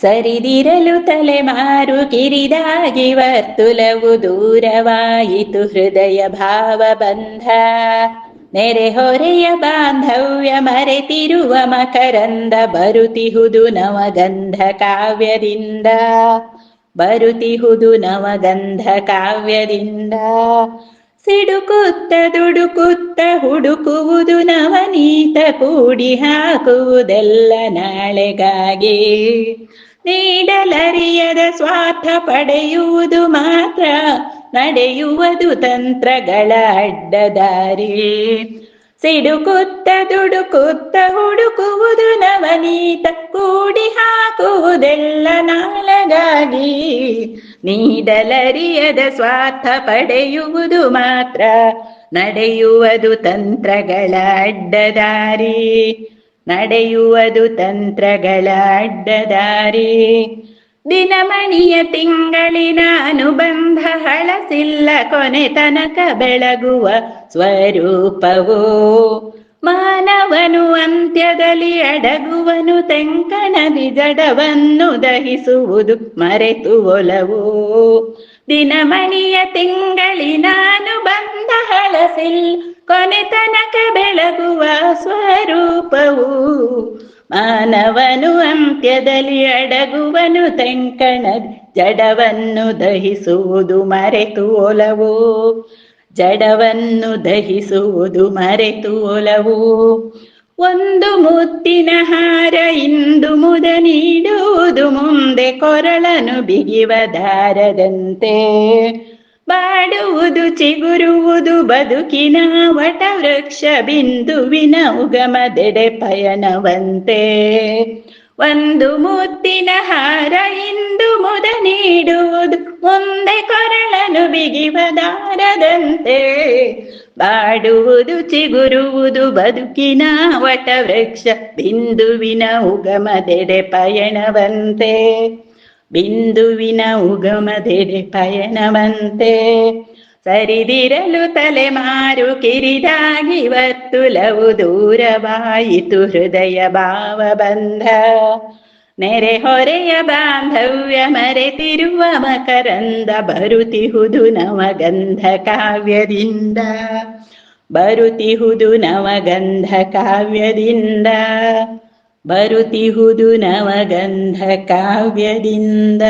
ಸರಿದಿರಲು ತಲೆಮಾರು ಕಿರಿದಾಗಿ ವರ್ತುಲವು ದೂರವಾಯಿತು ಹೃದಯ ಭಾವ ಬಂಧ ನೆರೆಹೊರೆಯ ಬಾಂಧವ್ಯ ಮರೆತಿರುವ ಮಕರಂದ ಬರುತಿಹುದು ನವಗಂಧ ಕಾವ್ಯದಿಂದ. ಬರುತಿಹುದು ನವಗಂಧ ಕಾವ್ಯದಿಂದ. ಸಿಡುಕುತ್ತ ದುಡುಕುತ್ತ ಹುಡುಕುವುದು ನವನೀತ ಕೂಡಿ ಹಾಕುವುದೆಲ್ಲ ನಾಳೆಗಾಗಿ. ನೀಡಲರಿಯದ ಸ್ವಾರ್ಥ ಪಡೆಯುವುದು ಮಾತ್ರ, ನಡೆಯುವುದು ತಂತ್ರಗಳ ಅಡ್ಡದಾರಿ. ಸಿಡುಕುತ್ತ ದುಡುಕುತ್ತ ಹುಡುಕುವುದು ನವನೀತ, ಕೂಡಿ ಹಾಕುವುದೆಲ್ಲ ನಾಳಗಾಗಿ ನೀಡಲರಿಯದ ಸ್ವಾರ್ಥ ಪಡೆಯುವುದು ಮಾತ್ರ, ನಡೆಯುವುದು ತಂತ್ರಗಳ ಅಡ್ಡದಾರಿ. ನಡೆಯುವುದು ತಂತ್ರಗಳ ಅಡ್ಡದಾರಿ. ದಿನಮಣಿಯ ತಿಂಗಳಿನ ಅನುಬಂಧ ಹಳಸಿಲ್ಲ ಕೊನೆ ತನಕ ಬೆಳಗುವ ಸ್ವರೂಪವು. ಮಾನವನು ಅಂತ್ಯದಲ್ಲಿ ಅಡಗುವನು ತೆಂಕಣದಿ ಜಡವನ್ನು ದಹಿಸುವುದು ಮರೆತು ಒಲವು. ದಿನಮಣಿಯ ತಿಂಗಳಿನ ಅನುಬಂಧ ಹಳಸಿಲ್ ಕೊನೆ ತನಕ ಬೆಳಗುವ ಸ್ವರೂಪವು ಮಾನವನು ಅಂತ್ಯದಲ್ಲಿ ಅಡಗುವನು ತೆಂಕಣ ಜಡವನ್ನು ದಹಿಸುವುದು ಮರೆತು ಒಲವು. ಜಡವನ್ನು ದಹಿಸುವುದು ಮರೆತು ಒಲವು. ಒಂದು ಮುತ್ತಿನ ಹಾರ ಇಂದು ಮುದ ನೀಡುವುದು ಮುಂದೆ ಕೊರಳನು ಬಿಗಿವ ದಾರದಂತೆ ಬಾಡುವುದು ಚಿಗುರುವುದು, ಬದುಕಿನ ವಟ ವೃಕ್ಷ ಬಿಂದುವಿನ ಉಗಮದೆಡೆ ಪಯಣವಂತೆ ಒಂದು ಮುತ್ತಿನ ಹಾರ ಇಂದು ಮುದ ನೀಡುವುದು ಮುಂದೆ ಕೊರಳನು ಬಿಗಿವ ದಾರದಂತೆ. ಬಾಡುವುದು ಚಿಗುರುವುದು, ಬದುಕಿನ ವಟ ವೃಕ್ಷ ಬಿಂದುವಿನ ಉಗಮದೆಡೆ ಪಯಣವಂತೆ ಬಿಂದುವಿನ ಉಗಮದೆಡೆ ಪಯಣವಂತೆ ಸರಿದಿರಲು ತಲೆಮಾರು ಕಿರಿದಾಗಿ ವರ್ತುಲವು ದೂರವಾಯಿತು ಹೃದಯ ಭಾವ ಬಂಧ ನೆರೆಹೊರೆಯ ಬಾಂಧವ್ಯ ಮರೆತಿರುವ ಮಕರಂದ ಬರುತಿಹುದು ನವಗಂಧ ಕಾವ್ಯದಿಂದ. ಬರುತಿಹುದು ನವಗಂಧ ಕಾವ್ಯದಿಂದ. ಬರುತಿಹುದು ನವಗಂಧ ಕಾವ್ಯದಿಂದ